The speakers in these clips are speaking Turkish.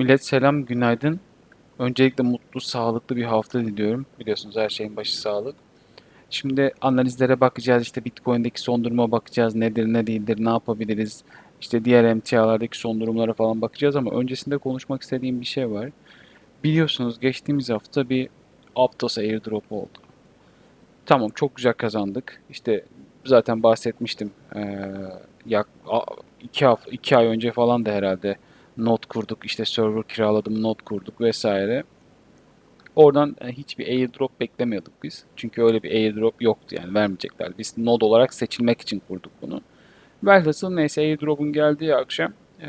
Millet selam, günaydın. Öncelikle mutlu, sağlıklı bir hafta diliyorum. Biliyorsunuz her şeyin başı sağlık. Şimdi analizlere bakacağız, işte Bitcoin'deki son duruma bakacağız, nedir, ne değildir, ne yapabiliriz. İşte diğer emtialardaki son durumlara falan bakacağız ama öncesinde konuşmak istediğim bir şey var. Biliyorsunuz geçtiğimiz hafta bir Aptos airdrop oldu. Tamam çok güzel kazandık. İşte zaten bahsetmiştim. Ee, yak, iki, hafta, iki ay önce falan da herhalde node kurduk. işte server kiraladım, node kurduk vesaire. Oradan e, hiçbir airdrop beklemiyorduk biz. Çünkü öyle bir airdrop yoktu yani vermeyecekler. Biz node olarak seçilmek için kurduk bunu. Velhasıl neyse airdrop'un geldiği akşam e,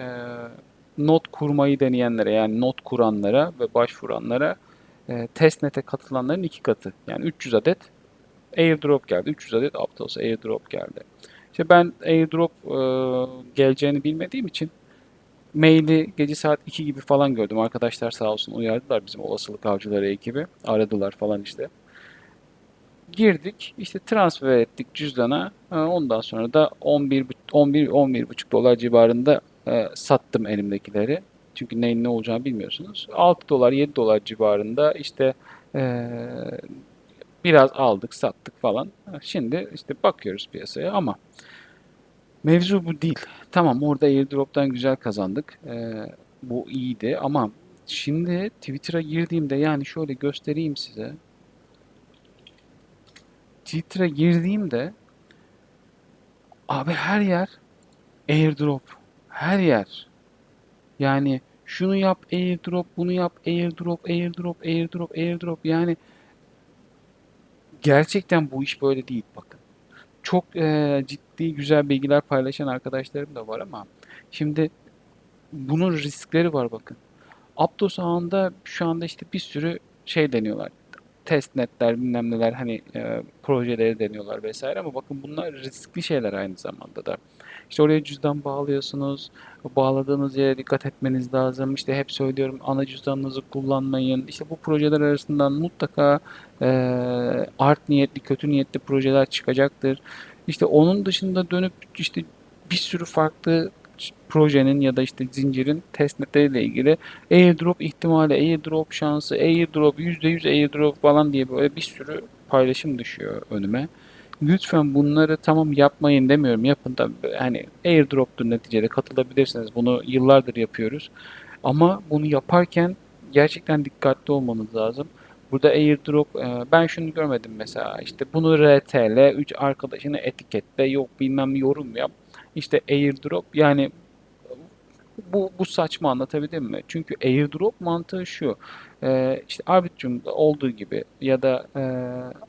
node kurmayı deneyenlere yani node kuranlara ve başvuranlara e, testnet'e katılanların iki katı. Yani 300 adet airdrop geldi. 300 adet Aptos airdrop geldi. İşte ben airdrop e, geleceğini bilmediğim için maili gece saat 2 gibi falan gördüm. Arkadaşlar sağ olsun uyardılar bizim olasılık avcıları ekibi. Aradılar falan işte. Girdik işte transfer ettik cüzdana. E, Ondan sonra da 11 11 11,5 dolar civarında e, sattım elimdekileri. Çünkü neyin ne olacağını bilmiyorsunuz. 6 dolar 7 dolar civarında işte e, Biraz aldık, sattık falan. Şimdi işte bakıyoruz piyasaya ama mevzu bu değil. Tamam orada airdrop'tan güzel kazandık. Ee, bu iyiydi ama şimdi Twitter'a girdiğimde yani şöyle göstereyim size. Twitter'a girdiğimde abi her yer airdrop. Her yer. Yani şunu yap airdrop, bunu yap airdrop, airdrop, airdrop, airdrop. Yani gerçekten bu iş böyle değil bakın. Çok eee, ciddi güzel bilgiler paylaşan arkadaşlarım da var ama şimdi bunun riskleri var bakın. Aptos ağında şu anda işte bir sürü şey deniyorlar. Testnetler bilmem neler hani e, projeleri deniyorlar vesaire ama bakın bunlar riskli şeyler aynı zamanda da. İşte oraya cüzdan bağlıyorsunuz. Bağladığınız yere dikkat etmeniz lazım. İşte hep söylüyorum ana cüzdanınızı kullanmayın. İşte bu projeler arasından mutlaka e, art niyetli, kötü niyetli projeler çıkacaktır. İşte onun dışında dönüp işte bir sürü farklı projenin ya da işte zincirin testnetleriyle ilgili airdrop ihtimali, airdrop şansı, airdrop, %100 airdrop falan diye böyle bir sürü paylaşım düşüyor önüme. Lütfen bunları tamam yapmayın demiyorum. Yapın da hani airdrop'tur neticede katılabilirsiniz. Bunu yıllardır yapıyoruz. Ama bunu yaparken gerçekten dikkatli olmanız lazım. Burada airdrop e, ben şunu görmedim mesela işte bunu RTL 3 arkadaşını etiketle yok bilmem yorum yap. İşte airdrop yani bu, bu saçma anlatabildim mi? Çünkü airdrop mantığı şu. E, işte Arbitrum'da olduğu gibi ya da e,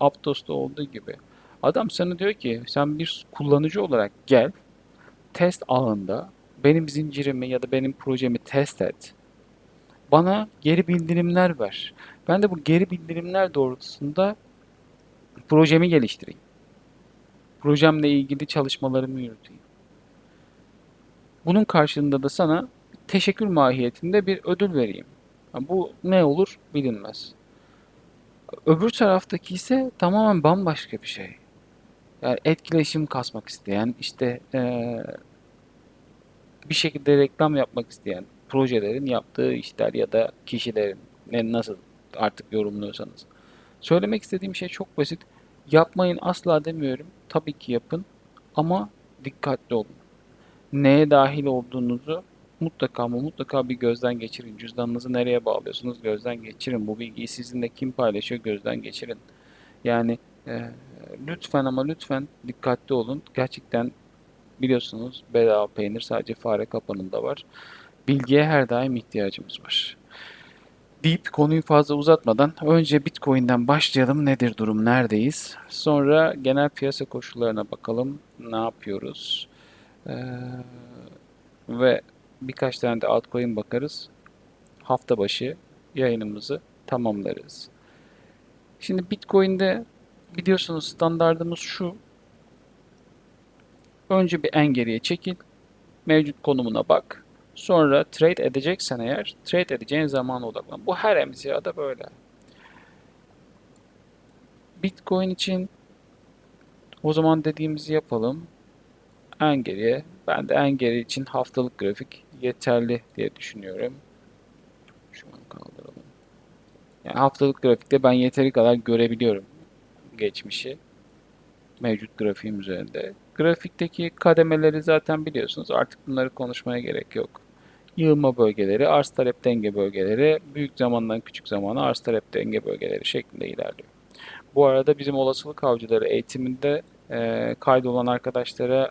Aptos'ta olduğu gibi. Adam sana diyor ki sen bir kullanıcı olarak gel test alanında benim zincirimi ya da benim projemi test et. Bana geri bildirimler ver. Ben de bu geri bildirimler doğrultusunda projemi geliştireyim. Projemle ilgili çalışmalarımı yürüteyim. Bunun karşılığında da sana teşekkür mahiyetinde bir ödül vereyim. Ha, Bu ne olur bilinmez. Öbür taraftaki ise tamamen bambaşka bir şey. Yani etkileşim kasmak isteyen, işte eee, bir şekilde reklam yapmak isteyen projelerin yaptığı işler ya da kişilerin ne nasıl artık yorumluyorsanız. Söylemek istediğim şey çok basit. Yapmayın asla demiyorum. Tabii ki yapın ama dikkatli olun. Neye dahil olduğunuzu mutlaka ama mutlaka bir gözden geçirin. Cüzdanınızı nereye bağlıyorsunuz gözden geçirin. Bu bilgiyi sizinle kim paylaşıyor gözden geçirin. Yani e, lütfen ama lütfen dikkatli olun. Gerçekten biliyorsunuz bedava peynir sadece fare kapanında var. Bilgiye her daim ihtiyacımız var. Deyip konuyu fazla uzatmadan önce Bitcoin'den başlayalım. Nedir durum? Neredeyiz? Sonra genel piyasa koşullarına bakalım. Ne yapıyoruz? Ee, ve birkaç tane de altcoin bakarız. Hafta başı yayınımızı tamamlarız. Şimdi Bitcoin'de biliyorsunuz standardımız şu. Önce bir en geriye çekil. Mevcut konumuna bak. Sonra trade edeceksen eğer trade edeceğin zamana odaklan. Bu her emtiada böyle. Bitcoin için o zaman dediğimizi yapalım. En geriye, ben de en geri için haftalık grafik yeterli diye düşünüyorum. Şunu kaldıralım. Yani haftalık grafikte ben yeteri kadar görebiliyorum geçmişi mevcut grafiğim üzerinde. Grafikteki kademeleri zaten biliyorsunuz. Artık bunları konuşmaya gerek yok. Yığılma bölgeleri, arz talep denge bölgeleri, büyük zamandan küçük zamana arz talep denge bölgeleri şeklinde ilerliyor. Bu arada bizim olasılık avcıları eğitiminde e, kaydolan arkadaşlara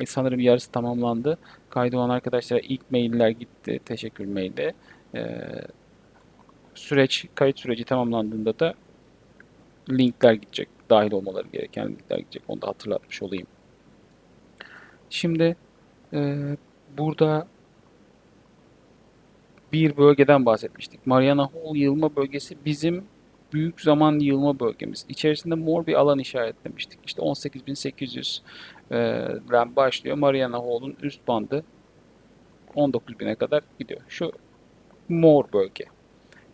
e, sanırım yarısı tamamlandı. Kaydolan arkadaşlara ilk mailler gitti. Teşekkür maili. E, süreç, kayıt süreci tamamlandığında da linkler gidecek. Dahil olmaları gereken linkler gidecek. Onu da hatırlatmış olayım. Şimdi e, burada bir bölgeden bahsetmiştik. Mariana Hall yığılma bölgesi bizim büyük zaman yığılma bölgemiz. İçerisinde mor bir alan işaretlemiştik. İşte 18.800'den başlıyor. Mariana Hall'un üst bandı 19.000'e kadar gidiyor. Şu mor bölge.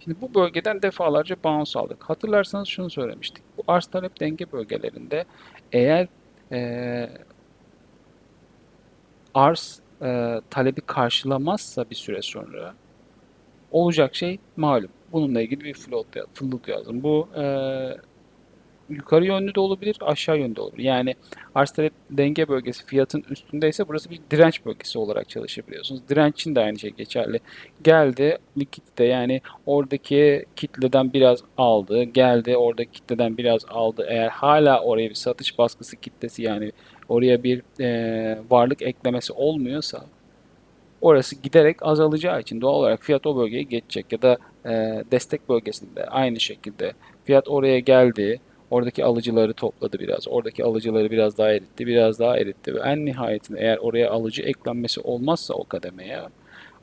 Şimdi bu bölgeden defalarca bounce aldık. Hatırlarsanız şunu söylemiştik. Bu arz talep denge bölgelerinde eğer e, arz e, talebi karşılamazsa bir süre sonra olacak şey malum. Bununla ilgili bir float, float yazdım. Bu e, yukarı yönlü de olabilir, aşağı yönde olabilir. Yani arz talep denge bölgesi fiyatın üstündeyse burası bir direnç bölgesi olarak çalışabiliyorsunuz. Direnç için de aynı şey geçerli. Geldi likitte yani oradaki kitleden biraz aldı, geldi oradaki kitleden biraz aldı. Eğer hala oraya bir satış baskısı kitlesi yani oraya bir e, varlık eklemesi olmuyorsa orası giderek azalacağı için doğal olarak fiyat o bölgeye geçecek ya da e, destek bölgesinde aynı şekilde fiyat oraya geldi, oradaki alıcıları topladı biraz, oradaki alıcıları biraz daha eritti, biraz daha eritti ve en nihayetinde eğer oraya alıcı eklenmesi olmazsa o kademeye,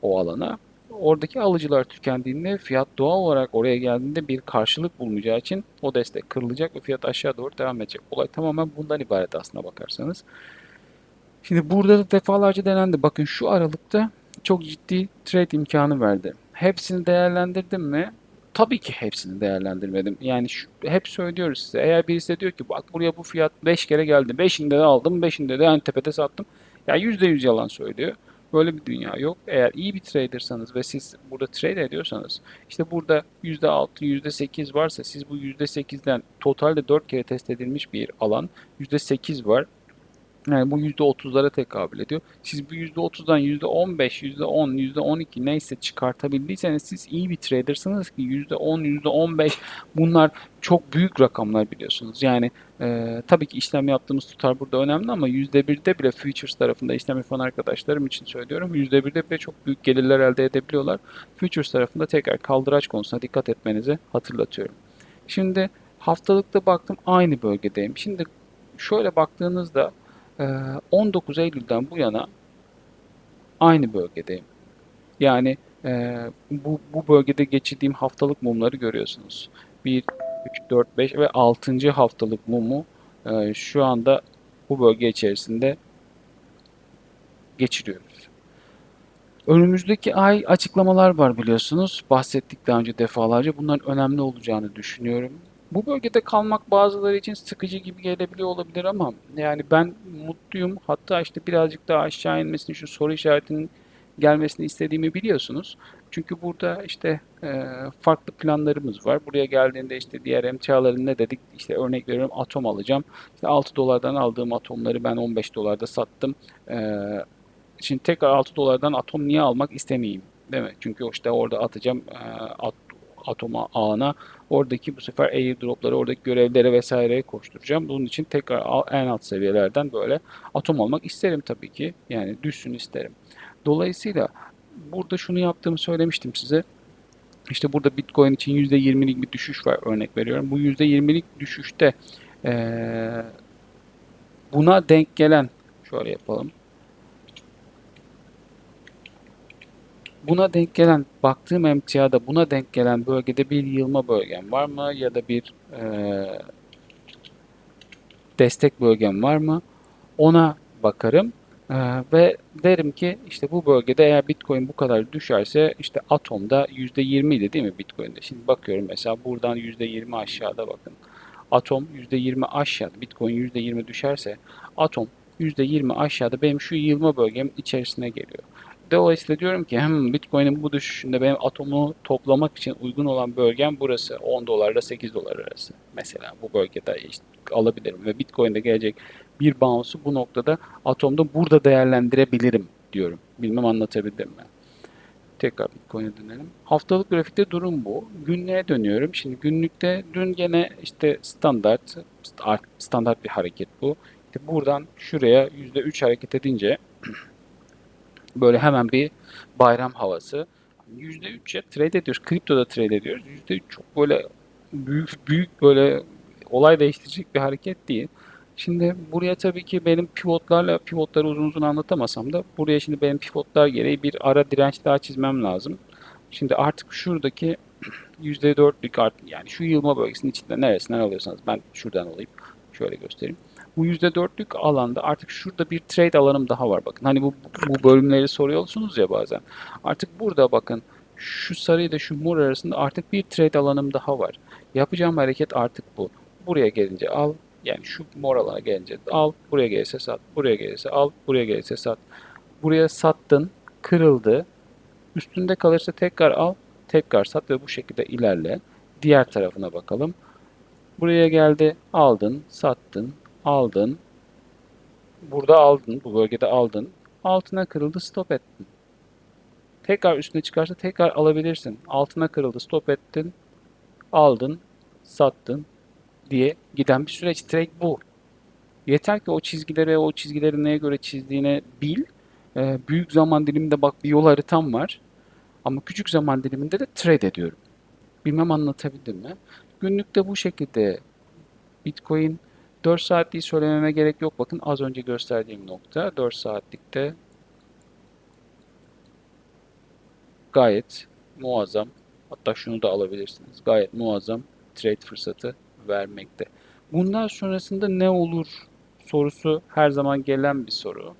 o alana oradaki alıcılar tükendiğinde fiyat doğal olarak oraya geldiğinde bir karşılık bulmayacağı için o destek kırılacak ve fiyat aşağı doğru devam edecek. Olay tamamen bundan ibaret aslına bakarsanız. Şimdi burada da defalarca denendi. Bakın şu aralıkta çok ciddi trade imkanı verdi. Hepsini değerlendirdim mi? Tabii ki hepsini değerlendirmedim. Yani şu, hep söylüyoruz size. Eğer birisi diyor ki bak buraya bu fiyat 5 kere geldi. 5'inde de aldım, 5'inde de en tepede sattım. Ya %100 yalan söylüyor. Böyle bir dünya yok. Eğer iyi bir tradersanız ve siz burada trade ediyorsanız işte burada %6, %8 varsa siz bu %8'den totalde 4 kere test edilmiş bir alan %8 var. Yani bu %30'lara tekabül ediyor. Siz bu %30'dan %15, %10, %12 neyse çıkartabildiyseniz siz iyi bir tradersınız ki %10, %15 bunlar çok büyük rakamlar biliyorsunuz. Yani e, tabii ki işlem yaptığımız tutar burada önemli ama %1'de bile futures tarafında işlem yapan arkadaşlarım için söylüyorum. %1'de bile çok büyük gelirler elde edebiliyorlar. Futures tarafında tekrar kaldıraç konusuna dikkat etmenizi hatırlatıyorum. Şimdi haftalıkta baktım aynı bölgedeyim. Şimdi şöyle baktığınızda 19 Eylül'den bu yana aynı bölgedeyim. Yani e, bu, bu bölgede geçirdiğim haftalık mumları görüyorsunuz. 1, 3, 4, 5 ve 6. haftalık mumu e, şu anda bu bölge içerisinde geçiriyoruz. Önümüzdeki ay açıklamalar var biliyorsunuz. Bahsettik daha önce defalarca. Bunların önemli olacağını düşünüyorum. Bu bölgede kalmak bazıları için sıkıcı gibi gelebiliyor olabilir ama yani ben mutluyum. Hatta işte birazcık daha aşağı inmesini, şu soru işaretinin gelmesini istediğimi biliyorsunuz. Çünkü burada işte e, farklı planlarımız var. Buraya geldiğinde işte diğer emtiaların ne dedik? İşte örnek veriyorum atom alacağım. İşte 6 dolardan aldığım atomları ben 15 dolarda sattım. E, şimdi tekrar 6 dolardan atom niye almak istemeyeyim? Değil mi? Çünkü işte orada atacağım e, at, atoma ağına oradaki bu sefer airdropları, oradaki görevlere vesaireye koşturacağım. Bunun için tekrar en alt seviyelerden böyle atom almak isterim tabii ki. Yani düşsün isterim. Dolayısıyla burada şunu yaptığımı söylemiştim size. İşte burada Bitcoin için %20'lik bir düşüş var örnek veriyorum. Bu %20'lik düşüşte ee, buna denk gelen şöyle yapalım. Buna denk gelen, baktığım emtiada buna denk gelen bölgede bir yılma bölgem var mı? Ya da bir e, destek bölgem var mı? Ona bakarım. E, ve derim ki işte bu bölgede eğer Bitcoin bu kadar düşerse işte Atom'da %20 idi değil mi Bitcoin'de? Şimdi bakıyorum mesela buradan %20 aşağıda bakın. Atom %20 aşağıda, Bitcoin %20 düşerse Atom %20 aşağıda benim şu yılma bölgem içerisine geliyor. Dolayısıyla diyorum ki hem Bitcoin'in bu düşüşünde benim atomu toplamak için uygun olan bölgem burası. 10 dolarla 8 dolar arası. Mesela bu bölgede işte alabilirim ve Bitcoin'de gelecek bir bounce'u bu noktada atomda burada değerlendirebilirim diyorum. Bilmem anlatabildim mi? Tekrar Bitcoin'e dönelim. Haftalık grafikte durum bu. Günlüğe dönüyorum. Şimdi günlükte dün gene işte standart standart bir hareket bu. İşte buradan şuraya %3 hareket edince böyle hemen bir bayram havası. %3'e trade ediyoruz. Kriptoda trade ediyoruz. %3 çok böyle büyük büyük böyle olay değiştirecek bir hareket değil. Şimdi buraya tabii ki benim pivotlarla pivotları uzun uzun anlatamasam da buraya şimdi benim pivotlar gereği bir ara direnç daha çizmem lazım. Şimdi artık şuradaki %4'lük art yani şu yılma bölgesinin içinde neresinden alıyorsanız ben şuradan alayım. Şöyle göstereyim. Bu %4'lük alanda artık şurada bir trade alanım daha var bakın. Hani bu, bu bölümleri soruyorsunuz ya bazen. Artık burada bakın şu sarı ile şu mor arasında artık bir trade alanım daha var. Yapacağım hareket artık bu. Buraya gelince al, yani şu mor alana gelince al, buraya gelirse sat, buraya gelirse al, buraya gelirse sat. Buraya sattın, kırıldı. Üstünde kalırsa tekrar al, tekrar sat ve bu şekilde ilerle. Diğer tarafına bakalım. Buraya geldi, aldın, sattın, aldın. Burada aldın, bu bölgede aldın. Altına kırıldı, stop ettin. Tekrar üstüne çıkarsa tekrar alabilirsin. Altına kırıldı, stop ettin, aldın, sattın, diye giden bir süreç. Trade bu. Yeter ki o çizgileri, o çizgileri neye göre çizdiğini bil. Ee, büyük zaman diliminde bak bir yol haritam var. Ama küçük zaman diliminde de trade ediyorum. Bilmem anlatabildim mi? Günlükte bu şekilde Bitcoin 4 saatliği söylememe gerek yok. Bakın az önce gösterdiğim nokta 4 saatlikte gayet muazzam. Hatta şunu da alabilirsiniz. Gayet muazzam trade fırsatı vermekte. Bundan sonrasında ne olur sorusu her zaman gelen bir soru.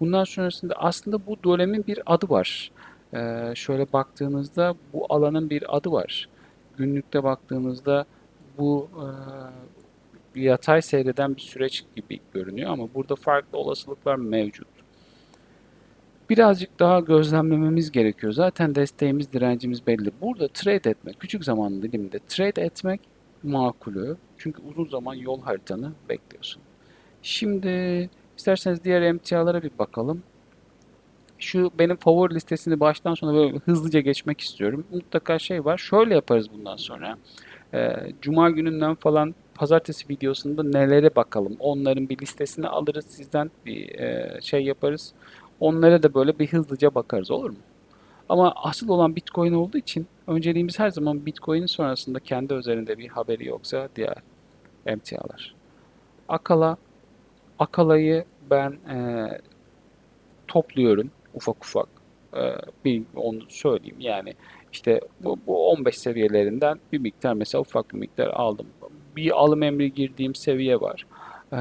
Bundan sonrasında aslında bu dönemin bir adı var. Ee, şöyle baktığınızda bu alanın bir adı var. Günlükte baktığınızda bu e, yatay seyreden bir süreç gibi görünüyor ama burada farklı olasılıklar mevcut. Birazcık daha gözlemlememiz gerekiyor. Zaten desteğimiz, direncimiz belli. Burada trade etmek, küçük zaman diliminde trade etmek makulü. Çünkü uzun zaman yol haritanı bekliyorsun. Şimdi isterseniz diğer emtialara bir bakalım. Şu benim favori listesini baştan sona böyle hızlıca geçmek istiyorum. Mutlaka şey var. Şöyle yaparız bundan sonra. Ee, Cuma gününden falan pazartesi videosunda nelere bakalım. Onların bir listesini alırız sizden bir e, şey yaparız. Onlara da böyle bir hızlıca bakarız olur mu? Ama asıl olan Bitcoin olduğu için önceliğimiz her zaman Bitcoin'in sonrasında kendi üzerinde bir haberi yoksa diğer emtialar. Akala, Akala'yı ben e, topluyorum ufak ufak. E, bir onu söyleyeyim yani işte bu, bu 15 seviyelerinden bir miktar mesela ufak bir miktar aldım. Bir alım emri girdiğim seviye var. E,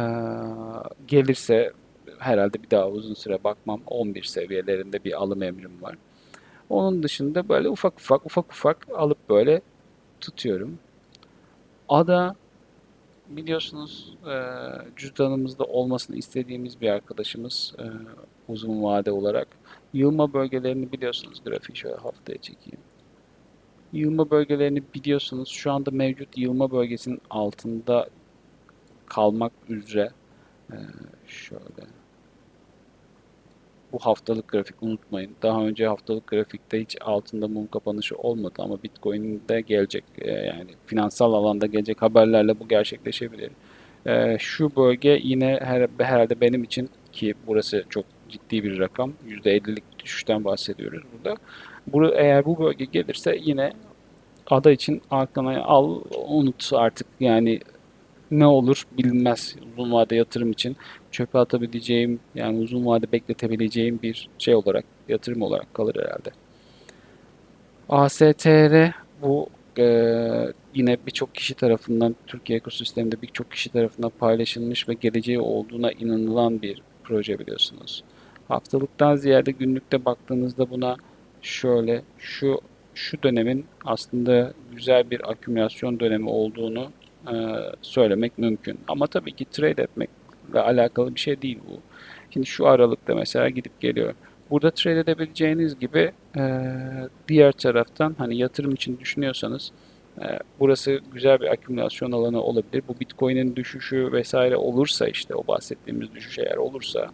gelirse herhalde bir daha uzun süre bakmam. 11 seviyelerinde bir alım emrim var. Onun dışında böyle ufak ufak ufak ufak alıp böyle tutuyorum. Ada biliyorsunuz e, cüzdanımızda olmasını istediğimiz bir arkadaşımız e, uzun vade olarak. Yığılma bölgelerini biliyorsunuz. Grafiği şöyle haftaya çekeyim. Yığılma bölgelerini biliyorsunuz. Şu anda mevcut yığılma bölgesinin altında kalmak üzere. E, şöyle bu haftalık grafik unutmayın. Daha önce haftalık grafikte hiç altında mum kapanışı olmadı ama Bitcoin'de gelecek e, yani finansal alanda gelecek haberlerle bu gerçekleşebilir. E, şu bölge yine her, herhalde benim için ki burası çok ciddi bir rakam. %50'lik düşüşten bahsediyoruz burada. Bu, eğer bu bölge gelirse yine ada için aklına al unut artık yani ne olur bilinmez uzun vade yatırım için çöpe atabileceğim yani uzun vade bekletebileceğim bir şey olarak yatırım olarak kalır herhalde. ASTR bu e, yine birçok kişi tarafından Türkiye ekosisteminde birçok kişi tarafından paylaşılmış ve geleceği olduğuna inanılan bir proje biliyorsunuz. Haftalıktan ziyade günlükte baktığınızda buna şöyle şu şu dönemin aslında güzel bir akümülasyon dönemi olduğunu e, söylemek mümkün. Ama tabii ki trade etmekle alakalı bir şey değil bu. Şimdi şu aralıkta mesela gidip geliyor. Burada trade edebileceğiniz gibi e, diğer taraftan hani yatırım için düşünüyorsanız e, burası güzel bir akümülasyon alanı olabilir. Bu Bitcoin'in düşüşü vesaire olursa işte o bahsettiğimiz düşüş eğer olursa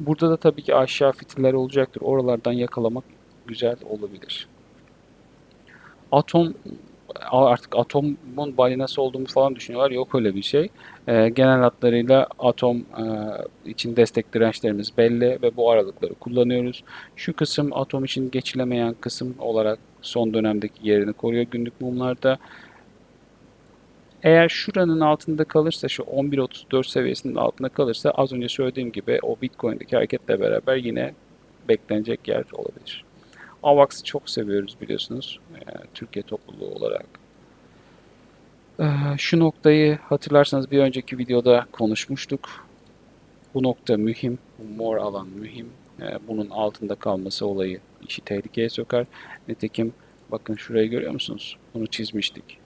burada da tabii ki aşağı fitiller olacaktır. Oralardan yakalamak güzel olabilir. Atom artık atomun balinası olduğumu falan düşünüyorlar. Yok öyle bir şey. E, genel hatlarıyla atom e, için destek dirençlerimiz belli ve bu aralıkları kullanıyoruz. Şu kısım atom için geçilemeyen kısım olarak son dönemdeki yerini koruyor günlük mumlarda. Eğer şuranın altında kalırsa, şu 11.34 seviyesinin altında kalırsa az önce söylediğim gibi o Bitcoin'deki hareketle beraber yine beklenecek yer olabilir. AVAX'ı çok seviyoruz biliyorsunuz. Yani Türkiye topluluğu olarak. Ee, şu noktayı hatırlarsanız bir önceki videoda konuşmuştuk. Bu nokta mühim. Mor alan mühim. Ee, bunun altında kalması olayı işi tehlikeye sokar. Nitekim bakın şurayı görüyor musunuz? Bunu çizmiştik.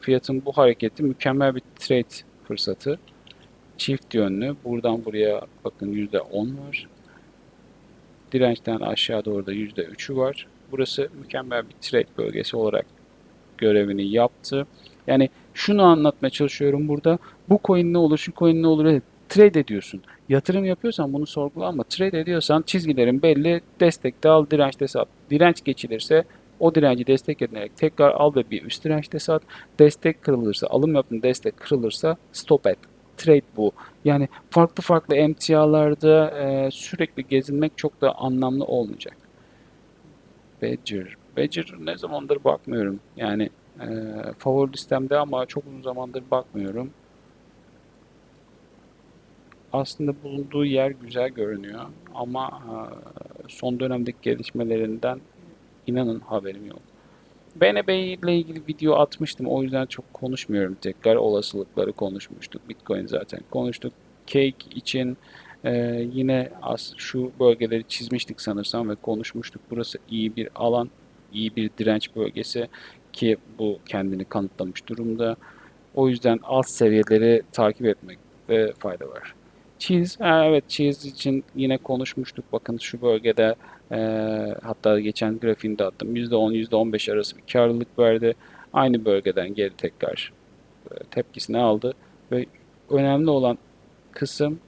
Fiyatın bu hareketi mükemmel bir trade fırsatı. Çift yönlü. Buradan buraya bakın %10 var. Dirençten aşağı doğru da %3'ü var. Burası mükemmel bir trade bölgesi olarak görevini yaptı. Yani şunu anlatmaya çalışıyorum burada. Bu coin ne olur, şu coin ne olur? Trade ediyorsun. Yatırım yapıyorsan bunu sorgula ama trade ediyorsan çizgilerin belli. Destekte al, dirençte sat. Direnç geçilirse o direnci destek edinerek tekrar al ve bir üst dirençte sat. Destek kırılırsa, alım yapın destek kırılırsa stop et. Trade bu. Yani farklı farklı emtialarda e, sürekli gezinmek çok da anlamlı olmayacak. Badger. Badger ne zamandır bakmıyorum. Yani e, favori listemde ama çok uzun zamandır bakmıyorum. Aslında bulunduğu yer güzel görünüyor ama e, son dönemdeki gelişmelerinden inanın haberim yok. BNB ile ilgili video atmıştım. O yüzden çok konuşmuyorum tekrar. Olasılıkları konuşmuştuk. Bitcoin zaten konuştuk. Cake için e, yine as şu bölgeleri çizmiştik sanırsam ve konuşmuştuk. Burası iyi bir alan, iyi bir direnç bölgesi ki bu kendini kanıtlamış durumda. O yüzden alt seviyeleri takip etmekte fayda var. Cheese, evet cheese için yine konuşmuştuk. Bakın şu bölgede e, hatta geçen grafiğini de attım. %10, %15 arası bir karlılık verdi. Aynı bölgeden geri tekrar e, tepkisini aldı ve önemli olan kısım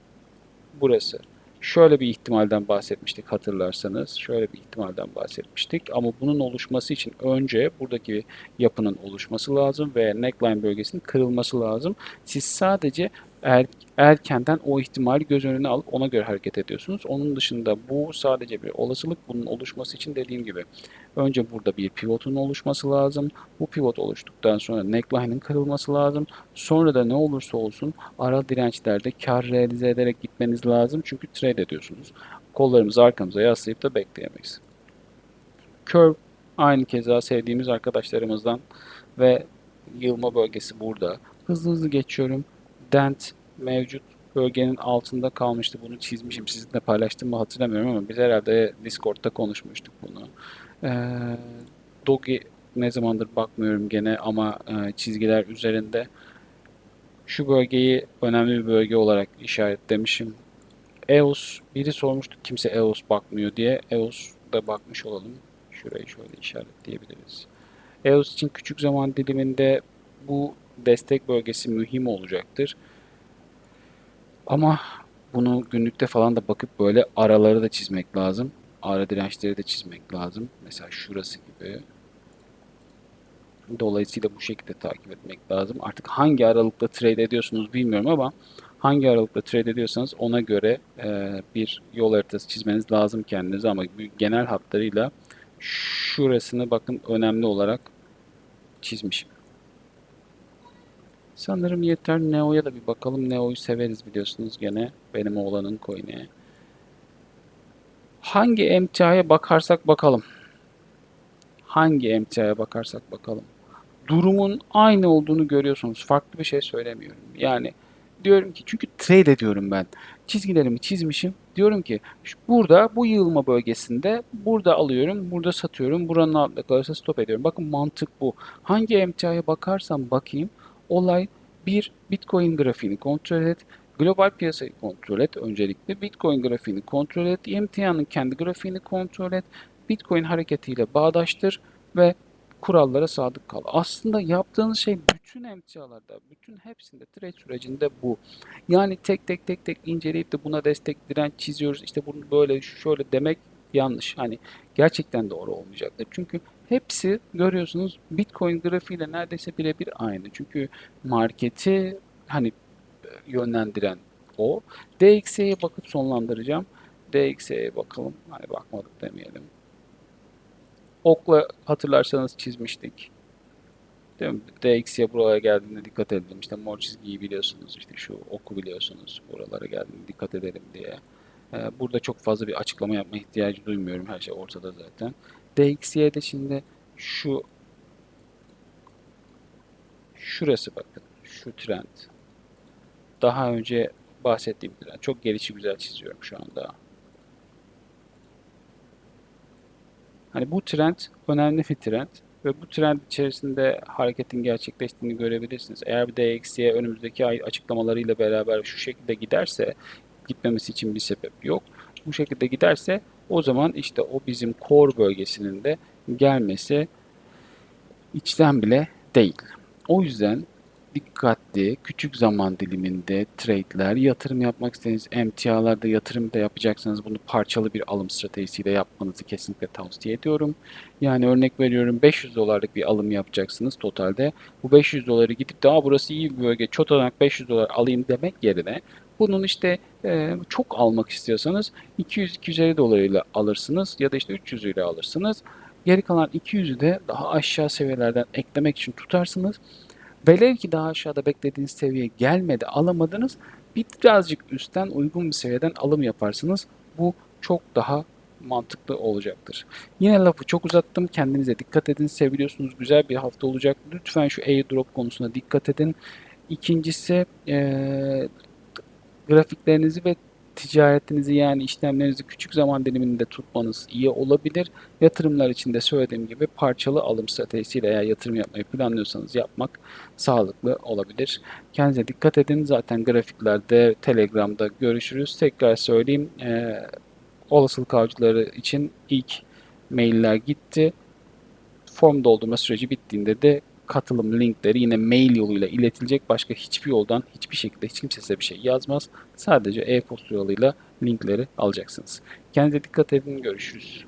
burası. Şöyle bir ihtimalden bahsetmiştik hatırlarsanız. Şöyle bir ihtimalden bahsetmiştik. Ama bunun oluşması için önce buradaki yapının oluşması lazım ve neckline bölgesinin kırılması lazım. Siz sadece er, erkenden o ihtimali göz önüne alıp ona göre hareket ediyorsunuz. Onun dışında bu sadece bir olasılık. Bunun oluşması için dediğim gibi önce burada bir pivotun oluşması lazım. Bu pivot oluştuktan sonra neckline'ın kırılması lazım. Sonra da ne olursa olsun ara dirençlerde kar realize ederek gitmeniz lazım. Çünkü trade ediyorsunuz. Kollarımızı arkamıza yaslayıp da bekleyemeyiz. Curve aynı keza sevdiğimiz arkadaşlarımızdan ve yılma bölgesi burada. Hızlı hızlı geçiyorum dent mevcut bölgenin altında kalmıştı. Bunu çizmişim. Sizinle paylaştım mı hatırlamıyorum ama biz herhalde Discord'da konuşmuştuk bunu. Ee, Dogi ne zamandır bakmıyorum gene ama e, çizgiler üzerinde. Şu bölgeyi önemli bir bölge olarak işaretlemişim. EOS, biri sormuştu kimse EOS bakmıyor diye. EOS'da bakmış olalım. Şurayı şöyle işaretleyebiliriz. EOS için küçük zaman diliminde bu destek bölgesi mühim olacaktır. Ama bunu günlükte falan da bakıp böyle araları da çizmek lazım. Ara dirençleri de çizmek lazım. Mesela şurası gibi. Dolayısıyla bu şekilde takip etmek lazım. Artık hangi aralıkta trade ediyorsunuz bilmiyorum ama hangi aralıkta trade ediyorsanız ona göre e, bir yol haritası çizmeniz lazım kendinize ama genel hatlarıyla şurasını bakın önemli olarak çizmişim. Sanırım yeter. Neo'ya da bir bakalım. Neo'yu severiz biliyorsunuz gene. Benim oğlanın coin'i. Hangi emtiaya bakarsak bakalım. Hangi emtiaya bakarsak bakalım. Durumun aynı olduğunu görüyorsunuz. Farklı bir şey söylemiyorum. Yani diyorum ki çünkü trade ediyorum ben. Çizgilerimi çizmişim. Diyorum ki burada bu yığılma bölgesinde burada alıyorum, burada satıyorum. Buranın altında kalırsa stop ediyorum. Bakın mantık bu. Hangi emtiaya bakarsam bakayım olay bir Bitcoin grafiğini kontrol et. Global piyasayı kontrol et öncelikle. Bitcoin grafiğini kontrol et. emtianın kendi grafiğini kontrol et. Bitcoin hareketiyle bağdaştır ve kurallara sadık kal. Aslında yaptığınız şey bütün emtialarda, bütün hepsinde, trade sürecinde bu. Yani tek tek tek tek inceleyip de buna destek direnç çiziyoruz. İşte bunu böyle şöyle demek yanlış. Hani gerçekten doğru olmayacaktır. Çünkü hepsi görüyorsunuz Bitcoin grafiğiyle neredeyse birebir aynı. Çünkü marketi hani yönlendiren o. DXY'ye bakıp sonlandıracağım. DXY'ye bakalım. Hani bakmadık demeyelim. Okla hatırlarsanız çizmiştik. Değil mi? DXY buraya geldiğinde dikkat edelim. İşte mor çizgiyi biliyorsunuz. İşte şu oku biliyorsunuz. Buralara geldiğinde dikkat edelim diye. Ee, Burada çok fazla bir açıklama yapma ihtiyacı duymuyorum. Her şey ortada zaten. DXY'de şimdi şu şurası bakın. Şu trend. Daha önce bahsettiğim trend. Çok gelişi güzel çiziyorum şu anda. Hani bu trend önemli bir trend ve bu trend içerisinde hareketin gerçekleştiğini görebilirsiniz. Eğer bir DXY önümüzdeki ay açıklamalarıyla beraber şu şekilde giderse gitmemesi için bir sebep yok. Bu şekilde giderse o zaman işte o bizim core bölgesinin de gelmesi içten bile değil. O yüzden dikkatli, küçük zaman diliminde trade'ler, yatırım yapmak istediğiniz emtialarda yatırım da yapacaksanız bunu parçalı bir alım stratejisiyle yapmanızı kesinlikle tavsiye ediyorum. Yani örnek veriyorum 500 dolarlık bir alım yapacaksınız totalde. Bu 500 doları gidip daha burası iyi bir bölge, çotanak 500 dolar alayım demek yerine bunun işte e, çok almak istiyorsanız 200-250 dolarıyla alırsınız ya da işte 300 ile alırsınız. Geri kalan 200'ü de daha aşağı seviyelerden eklemek için tutarsınız. Velev ki daha aşağıda beklediğiniz seviyeye gelmedi, alamadınız. Birazcık üstten uygun bir seviyeden alım yaparsınız. Bu çok daha mantıklı olacaktır. Yine lafı çok uzattım. Kendinize dikkat edin. Seviliyorsunuz. Güzel bir hafta olacak. Lütfen şu airdrop konusuna dikkat edin. İkincisi eee, grafiklerinizi ve ticaretinizi yani işlemlerinizi küçük zaman diliminde tutmanız iyi olabilir. Yatırımlar için de söylediğim gibi parçalı alım stratejisiyle eğer yatırım yapmayı planlıyorsanız yapmak sağlıklı olabilir. Kendinize dikkat edin. Zaten grafiklerde, Telegram'da görüşürüz. Tekrar söyleyeyim. eee, olasılık avcıları için ilk mailler gitti. Form doldurma süreci bittiğinde de katılım linkleri yine mail yoluyla iletilecek. Başka hiçbir yoldan hiçbir şekilde hiç kimse size bir şey yazmaz. Sadece e-posta yoluyla linkleri alacaksınız. Kendinize dikkat edin. Görüşürüz.